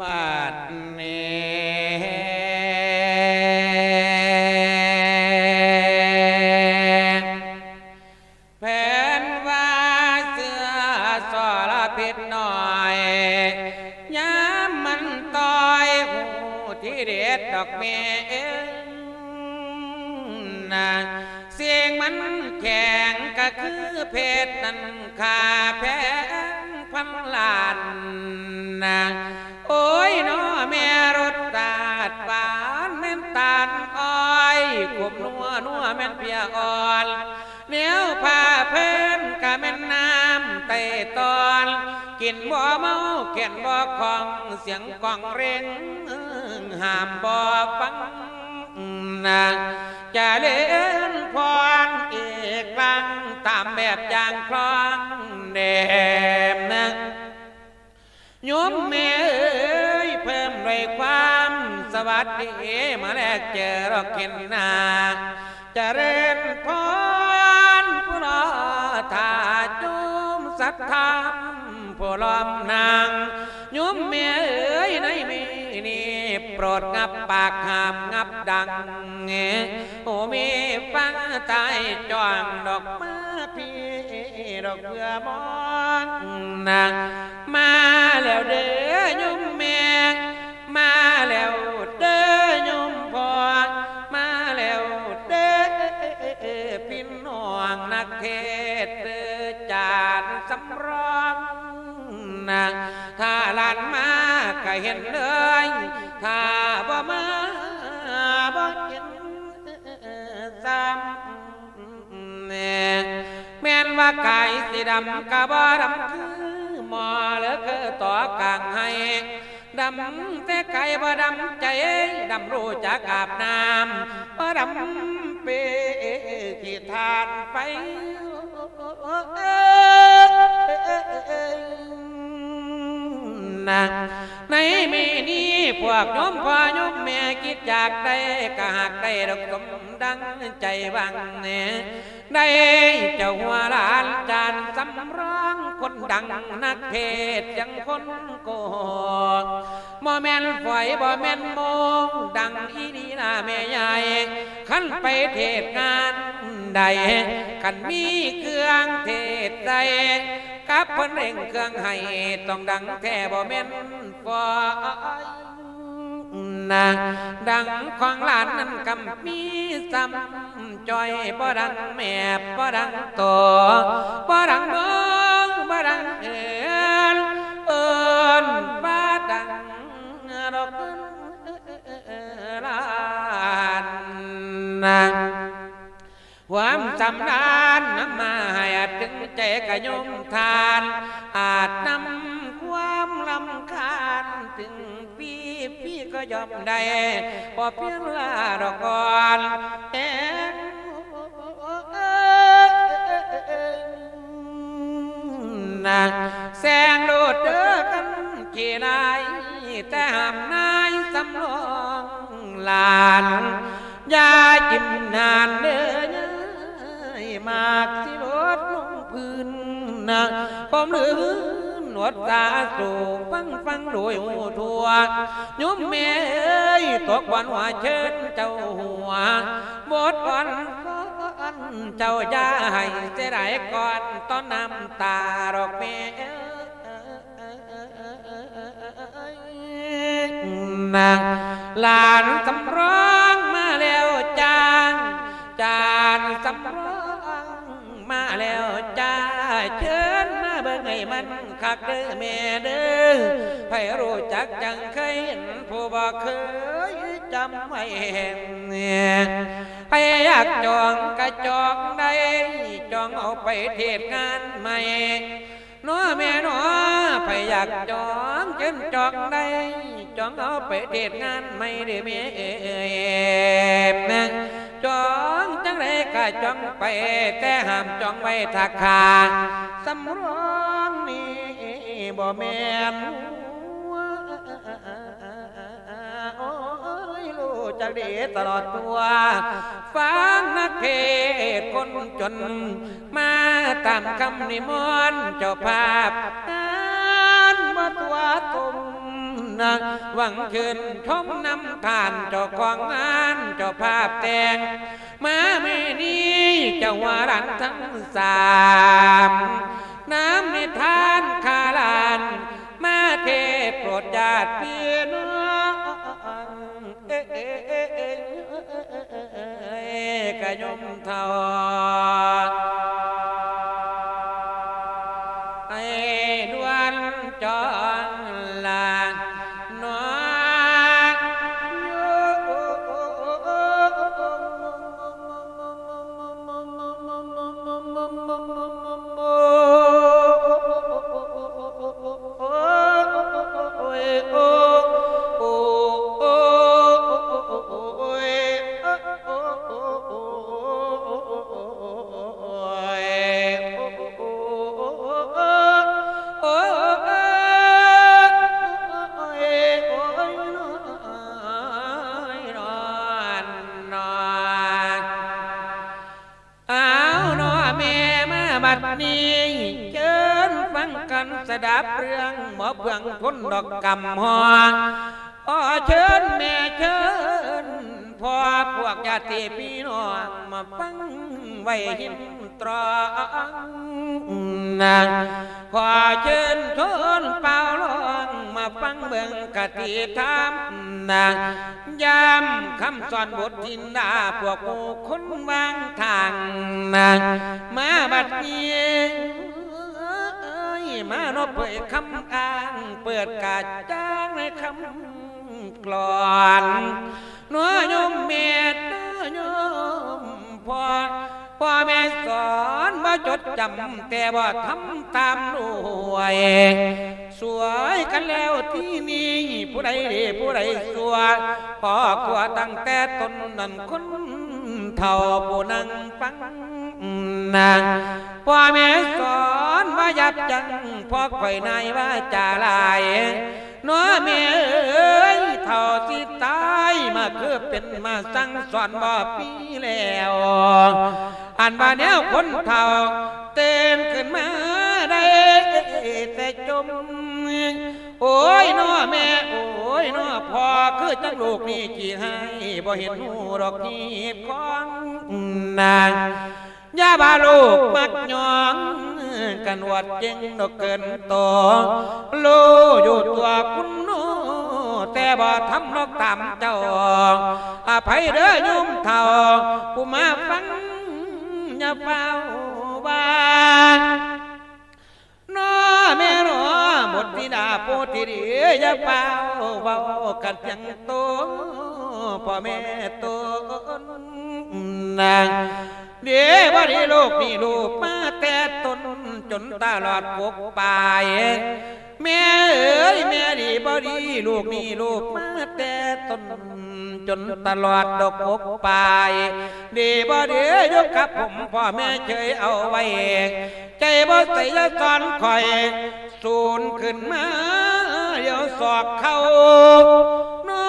บาดนี้แผนว่าเสือสอละพิษหน่อยย้ำมันต่อยหูที่เด็ดดอกเมนะเสียงมันแข็งก็คือเพชรนั้นขาแพงพันล้านนะ โอ้ยน้อแม่รถตาดหวานแม่นตาลอ้อยขบนัวนัวแม่นเพียอ่อนเหนียวผ้าเพิ่นกะแม่นน้ำไต่ตอน กินบ่เมาเขียนบ่ของเสียงกองเร่งห้ามบ่ฟังนะจะเล่นพรอีกครั้งตามแบบอย่างคลองเดมนะ โยมแม่เอ้ยเพิ่มด้วยความสวัสดีมาแลกเจอราเข็นนาจะเริญพรผู้รอทาจุมสัทธามผู้ล้อมนางโยมแม่เอ้ยในมีนี่โปรดงับปากหามงับดังเงโอ้มีฟังตายจวงดอกมาพี่ดอกเพื่อมองนาง มาแล้วเด้อโยมแม่มาแล้วเด้อโยมพ่อมาแล้วเด้อพี่น้องนักเทศเด้อจานสำรองนะถ้าหลานมาก็เห็นเลยถ้าบ่มาบ่เห็นซ้ำแน่แม่นว่ากายสีดำกะบ่ดำคือ หมอเลือคือต่อกลางให้ดำแต่ไก่บ่ดำใจดำรู้จักอาบน้ำบ่ดำเปขี้ทานไปนะในมีนี้พวกน้อมพ่อ คิดอยากได้ก็หากได้ดอกสมดังใจบังเนี่ยได้เจ้าหัวลานจานสำร้องคนดังนักเทศยังคนโกบ่แม่นฝอยบ่แม่นโมงดังอีนีนาแม่ใหญ่ขันไปเทศงานใดขันมีเครื่องเทศใดกับเพิ่นเร่งเครื่องให้ต้องดังแท้บ่แม่นฟอย นะดังของหลานนั้นกำมีซ้ำจอยบ่ดังแม่บ่ดังโตบ่ดังเบิ่งบ่ดังเอินเอินบ่ดังดอกลานนะความจำนานนำมาให้อาจถึงใจกะยมทาน อาจนำความลำคาญถึง พี่พี่ก็ยอมได้พอเพียงลาดอกก่อนแอนนะแสงโดดเด้อกันกี่นายแต่หามนายสำรองลานยาจิ้มนานเด้อมากสิลดลงพื้นนะความลืน หนวดตาสูงฟังฟังโดยหูทั่วยุมแม่เอ้ยตกวันหัวเชิญเจ้าหัวบดวันก่อนเจ้าอย่าให้เสียดายก่อนต้อนน้ำตาดอกแม่นางหลานสำรอ คักเด้อแม่เด้อให้รู้จักจังเคยเห็นผู้บ่เคยจำไม่เห็นเนี่ยให้อยากจองก็จองได้จองเอาไปเทศงานใหม่น้อแม่น้อไปอยากจองจนจองได้จองเอาไปเทศงานไม่ได้แม่เอ่ยจองจังไรก็จองไปแต่ห้ามจองไว้ทักขาสำรองนี่ บ่แม่นโอ้ยรู้จักดีตลอดตัวฟังนักเทศคนจน มาตามคำนิมนต์เจ้าภาพนมาตัวตุมนะหวังคืนชมนำทานเจ้าของงานเจ้าภาพแต่ง มาไม่นี้เจ้าว่ารันทั้งสามน้ำ ดับเรื่องหมอเบืองพ้นดอกกำหอขอเชิญแม่เชิญพ่อพวกญาติพี่น้องมาฟังไว้หินตรองนะขอเชิญชนเป่าลองมาฟังเบิ่งกติธรรมนะยามคำสอนบททินดาพวกผู้คนวางทางนะมาบัดนี้เอ้ย มานบเผยคำอ้าง เปิดกาจ้างในคำกลอนนัวยมเมตนัวยมพอพ่อแม่สอนมาจดจำแต่ว่าทำตามด้วยสวยกันแล้วที่นี่ผู้ใดผู้ใดสวยพ่อขวตั้งแต่ต้นนั้นคน เท่าผู้นั่งฟังนางพ่อแม่สอนว่ายับยั้งพ่อข่อยนายว่าจาลายน้อแม่เอ้ยเท่าสิตายมาคือเป็นมาสั่งสอนบ่ปีแล้วอันว่าแนวคนเท่าเต้นขึ้นมาได้แต่จม โอ้ยน้อแม่ โอ้ยน้อพ่อคือจังลูกนี่กี่ให้บ่เห็นหูดอกทีบของนางยาบาลูกมักยองกันวัดจริงดอกเกินโตลูอยู่ตัวคุณโนแต่บ่ทำนอกตามเจ้าอภัยเด้อโยมเท่าผู้มาฟังอย่าเฝ้าบ้าน ดาโพธิเดียอย่าเฝ้าเฝ้ากันยังโตพ่อแม่ตนนางเดี๋ยววันนี้ลูกนี่ลูกมาแต่ตนจนตลอดปกปายแม่เอ๋ยแม่ดีบ่ดีลูกนี่ลูกมาแต่ตนจนตลอดดอกปกปลาย ดีบ่ดียกกับผมพ่อแม่เคยเอาไว้ ใจบ่ใส่ละก่อนคอย สูนขึ้นมาเดี๋ยวสอกเขาน้อ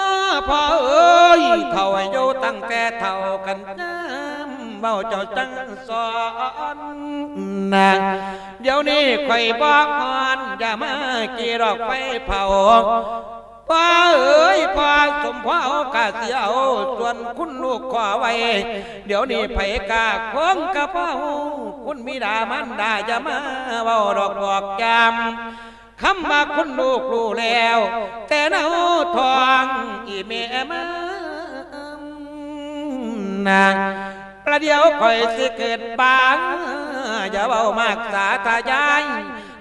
พ่อเอ้ยเท่าอายุตั้งแต่เท่ากันน้ำเบาเจ้าจังสอนนางเดี๋ยวนี้ข่อยบอกอ่อนอย่ามากี่ดอกไปเผาพ่อเอ้ สมพ่อเอากาเสียเอาส่วนคุณลูกขอไว้ เดี๋ยวนี้ไผกาคงกระเป๋าคุณมิดามันดาจะมาเบาดอกบอกจำคำมาคุณลูกรู้แล้ว แต่เนาทองอีเมมานาประเดี๋ยวคอยสิเกิดบางอย่าเบามากสาธยาย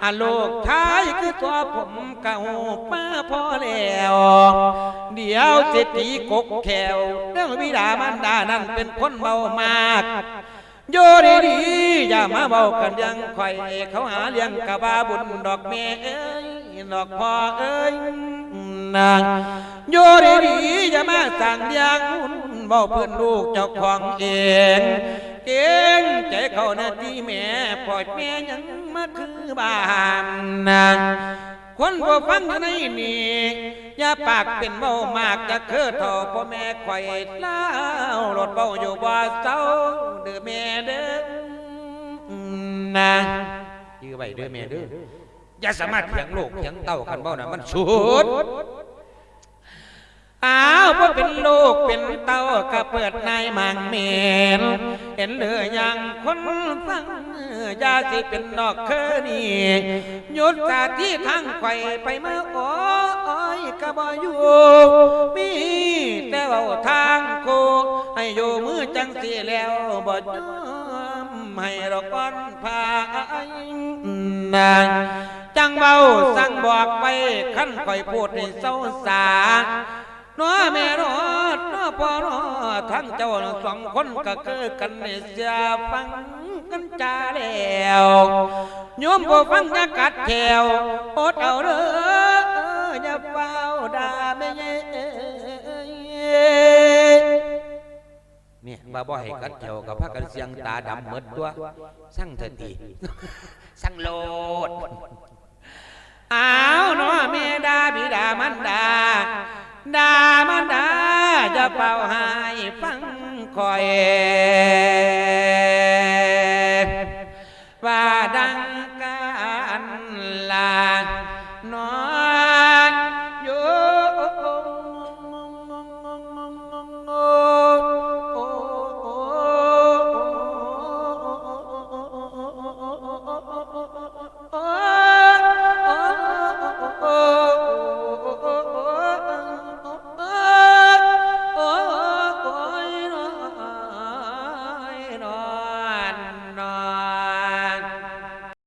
อันลูกชายคือตัวผมเก่ามาพอแล้วเดี๋ยวสิตีกกแขวเรื่องวิดามันดานั่นเป็นคนเบามากโยดีดีอย่ามาเบากันยังคอยเขาหาเลี้ยงกะบาบุญดอกเมเอ้ยดอกพ่อเอ้ยนางโยดีดีอย่ามาสั่งเลี้ยงหุ่นเบาเพื่อนลูกเจ้าของเอง เก่งใจเขาหน้าที่แม่ปล่อยแม่ยังมาคือ บ้านนางคนบ่ฟังอยู่ในนี่อย่าปากเป็นเบามากจะเคือเท่าพ่อแม่คอยเล่ารถเบาอยู่บ่เศร้าเด้อแม่เด้อนะยื้อไว้เด้อแม่เด้ออย่าสามารถเถียงลูกเถียงเต้ากันเบ้านะมันสุด อ้าวพอเป็นลูกเป็นเต้าก็เปิดในายมังเมนเห็นเหลือยังคนฟังอยาสิเป็นดอกเคนี่ยุดกาที่ทางไข่ไปเมื่อโอ้ยก็บ่อยู่มีแต่เว่าทางโคให้อยู่มือจังสีแล้วบ่ยอมให้เราก้อนพายนางจังเบาสั่งบอกไปขั้นคอยพูดให้เศร้าสา น้อแม่รอดน้อพ่อรอดทั้งเจ้าสองคนก็คือกันในเสียฟังกันจาแล้วโยมบ่ฟังอย่ากัดแถวอดเอาเด้ออย่าเฝ้าด่าแม่เย้เนี่ยบ่บ่ให้กัดแถวกับพากันเสียงตาดำหมดตัวสั่งเถิดดีสั่งโลดอ้า เป่าหายฟังคอย